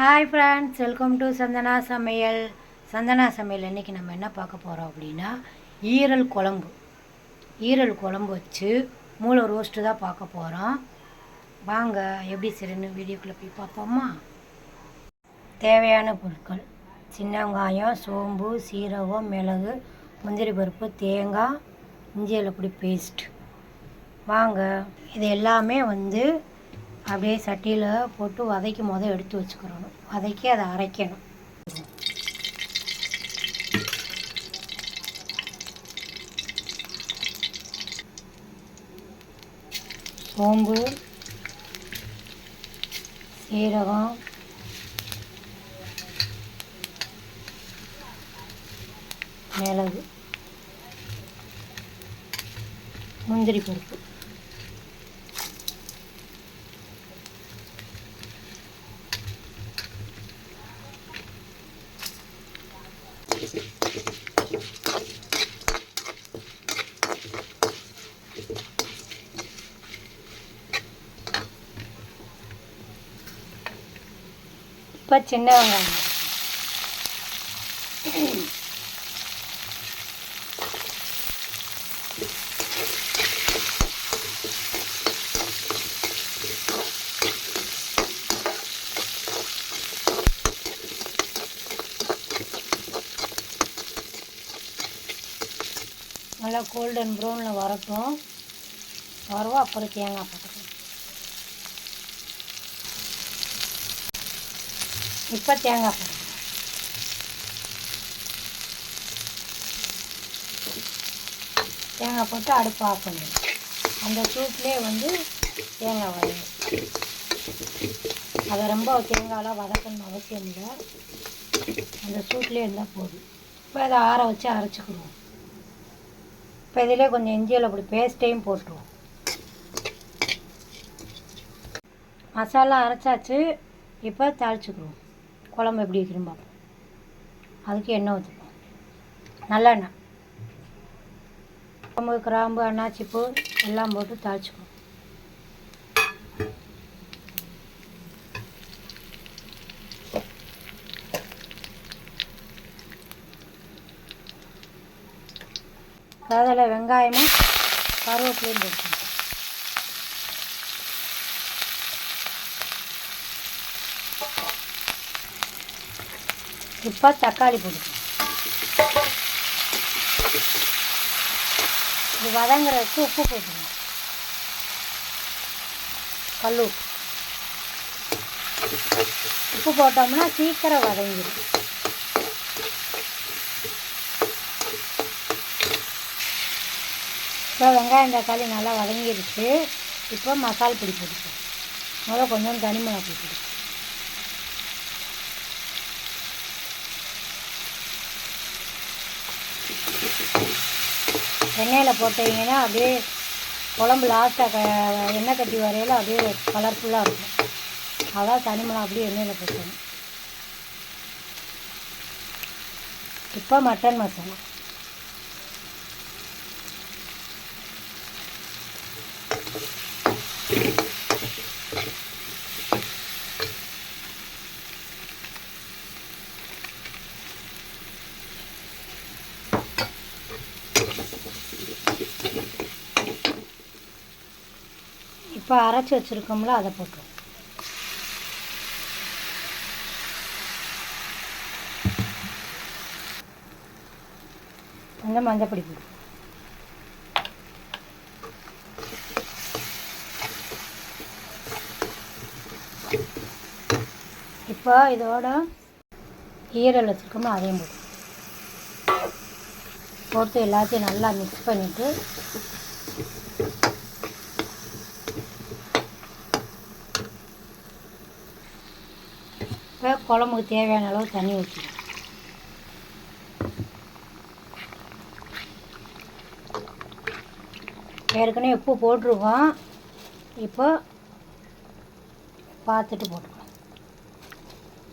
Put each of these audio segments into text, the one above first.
Hi friends welcome to Chandana சமையல் சந்தனா சமையல் இன்றைக்கி நம்ம என்ன பார்க்க போகிறோம் அப்படின்னா ஈரல் குழம்பு. ஈரல் குழம்பு வச்சு மூளை ரோஸ்ட்டு தான் பார்க்க போகிறோம் வாங்க எப்படி சரின்னு வீடியோக்குள்ளே போய் பார்ப்போமா? தேவையான பொருட்கள். சின்ன வெங்காயம் சோம்பு சீரகம் மிளகு முந்திரி பருப்பு தேங்காய் இஞ்சியில் இலப்பொடி பேஸ்ட் வாங்க இது எல்லாமே வந்து அப்படியே சட்டியில் போட்டு வதக்கும் போது எடுத்து வச்சுக்கிறணும். வதக்கி அதை அரைக்கணும். சோம்பு சீரகம் மிளகு முந்திரி பருப்பு. இப்போ சின்ன வெங்காயம். நல்லா கோல்டன் ப்ரௌனில் வரட்டும். வரவோ? அப்புறம் தேங்காய் போட்டுக்கணும் இப்போ தேங்காய் போட்டுக்கணும் தேங்காய் போட்டு அடுப்பு ஆஃப் பண்ணிடுவோம் அந்த சூட்லேயே வந்து தேங்காய் வதங்கும் அதை ரொம்ப தேங்காயெலாம் வதக்கணும்னு அவசியம் இல்லை அந்த சூட்லேயே இருந்தால் போதும் இப்போ அதை ஆற வச்சு அரைச்சிக்கிடுவோம் இப்போ இதிலே கொஞ்சம் இஞ்சியில் அப்படி பேஸ்ட்டையும் போட்டுருவோம் மசாலா அரைச்சாச்சு இப்போ தாளிச்சுக்கிடுவோம் குழம்பு எப்படி வைக்கணும் பார்ப்போம். அதுக்கு எண்ணெய் ஊற்றிப்போம் நல்லெண்ணெய் குழம்பு கிராம்பு அன்னாச்சிப்பூ எல்லாம் போட்டு தாளிச்சுக்குவோம் அதில் வெங்காயமும் கருவேப்பிலையும் போட்டு இப்போ தக்காளி போட்டுக்கணும் இது வதங்குறதுக்கு உப்பு போட்டுக்கணும். கல் உப்பு உப்பு போட்டோம்னா சீக்கிரம் வதங்கிடும். இப்போ வெங்காயம் தக்காளி நல்லா வதங்கிடுச்சு. இப்போ மசால் பொடி போட்டுக்கணும் முதல்ல கொஞ்சம் தனி மிளகா போட்டுக்கணும் எண்ணெயில் போட்டீங்கன்னா அப்படியே குழம்பு லாஸ்ட்டாக க எண்ணெய் கட்டி வரையில் அப்படியே கலர்ஃபுல்லாக இருக்கும். அதான் தனிமலாம் அப்படியே எண்ணெயில் போட்டணும் இப்போ மட்டன் மசாலா. இப்போ அரைச்சி வச்சுருக்கோம்ல அதை போட்டுருவோம் கொஞ்சம் மஞ்சப்பொடி போடும் இப்போ இதோட ஈரல் வச்சுருக்கோம்ல அதையும் போட்டு போட்டு எல்லாத்தையும் நல்லா மிக்ஸ் பண்ணிவிட்டு இப்போ குழம்புக்கு தேவையான அளவு தண்ணி ஊற்றிடும் ஏற்கனவே உப்பு போட்டிருக்கோம். இப்போ பார்த்துட்டு போட்டுக்கலாம்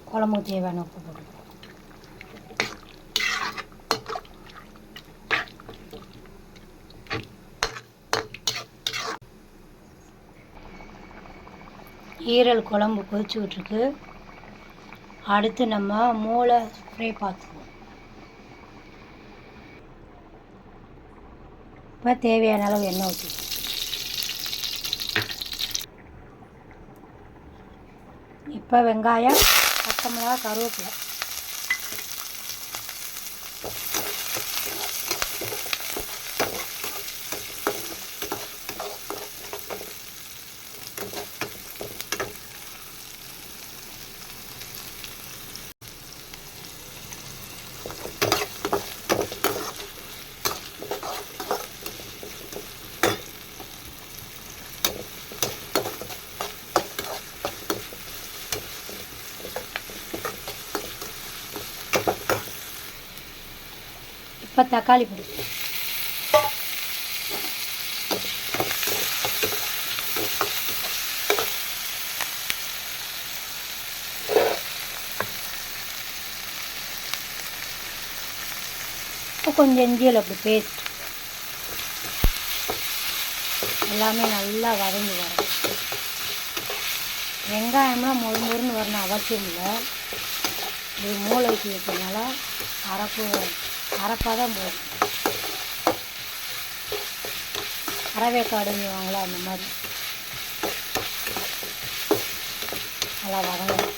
குழம்புக்கு தேவையான உப்பு போட்டுக்கலாம் ஈரல் குழம்பு கொதிச்சுக்கிட்டுருக்கு அடுத்து நம்ம மூளை ஸ்ப்ரே பார்த்துக்குவோம். இப்போ தேவையான அளவு எண்ணெய் ஊற்றி இப்போ வெங்காயம் பச்சை மிளகா கருவேப்பிலை. இப்போ தக்காளி பிடிக்கும் கொஞ்சம் இஞ்சியில் அப்படி பேஸ்ட் எல்லாமே நல்லா வதங்கி வரும் வெங்காயம்லாம் மொறு மொறுன்னு வரணும் அவசியம் இல்லை. இது மூளை மூளைக்கு வைக்கிறதுனால அரைப்பு அரைப்பாக தான் போகும் அரைவேக்காடுங்குவாங்களா அந்த மாதிரி. நல்லா வதங்கணும்.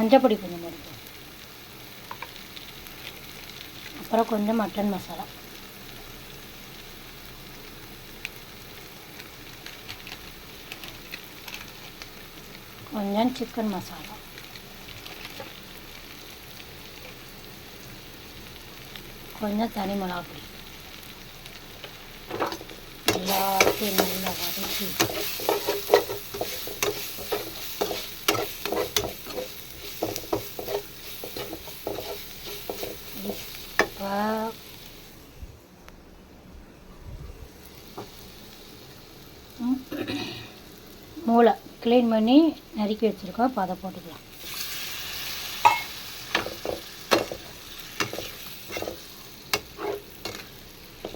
மஞ்சப்பொடி கொஞ்சம் போடுவோம் அப்புறம் கொஞ்சம் மட்டன் மசாலா கொஞ்சம் சிக்கன் மசாலா கொஞ்சம் தனி மிளகா பொடி எல்லாத்தையும் நல்லா வதக்கி இப்போ மூளை க்ளீன் பண்ணி நறுக்கி வச்சுருக்கோம். இப்போ அதை போட்டுக்கலாம்.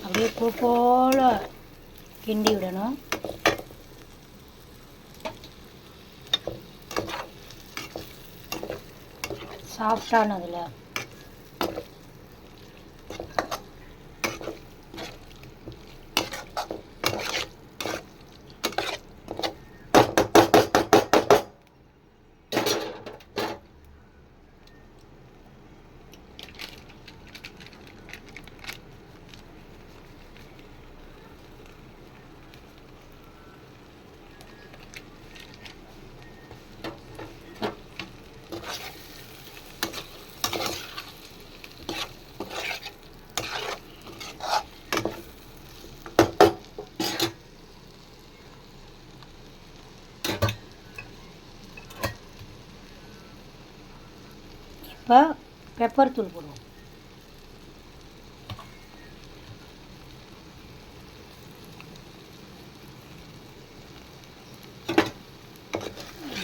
அப்படியே பூ போல் கிண்டி விடணும். சாஃப்டானதில் இப்போ பெப்பர் தூள் போடுவோம்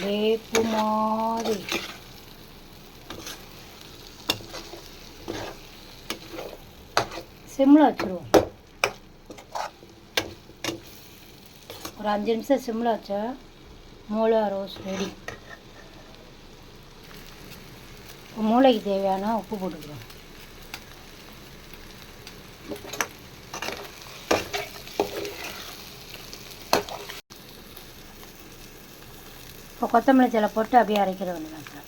வேப்பு மாதிரி சிம்மில் வச்சுருவோம் ஒரு அஞ்சு நிமிஷம் சிம்மில் வச்சா மூளை ரோஸ் ரெடி இப்போ மூளைக்கு தேவையான உப்பு போட்டுக்கிறோம். இப்போ கொத்தமல்லி தழை போட்டு அப்படியே அரைக்கிற வேண்டியதான் சார்.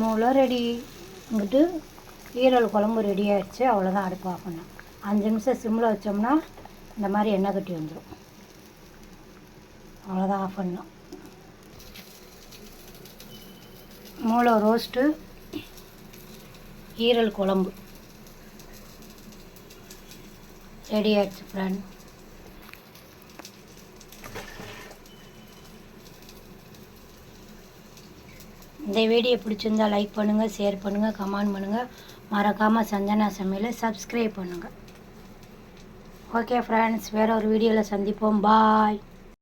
மூளை ரெடி. வந்துட்டு ஈரல் குழம்பு ரெடி ஆகிடுச்சு அவ்வளோதான் அடுப்பு ஆஃப் பண்ணேன் அஞ்சு நிமிஷம் சிம்மில் வச்சோம்னா இந்த மாதிரி எண்ணெய் கட்டி வந்துடும் அவ்வளோதான் ஆஃப் பண்ணோம். மூளை ரோஸ்ட்டு ஈரல் குழம்பு. ரெடி ஆயிடுச்சு ஃப்ரெண்ட் இந்த வீடியோ பிடிச்சிருந்தா லைக் பண்ணுங்கள் ஷேர் பண்ணுங்கள் கமெண்ட் பண்ணுங்கள் மறக்காமல் சஞ்சனா சமையலை சப்ஸ்கிரைப் பண்ணுங்கள் ஓகே ஃப்ரெண்ட்ஸ் வேறு ஒரு வீடியோவில் சந்திப்போம். பாய்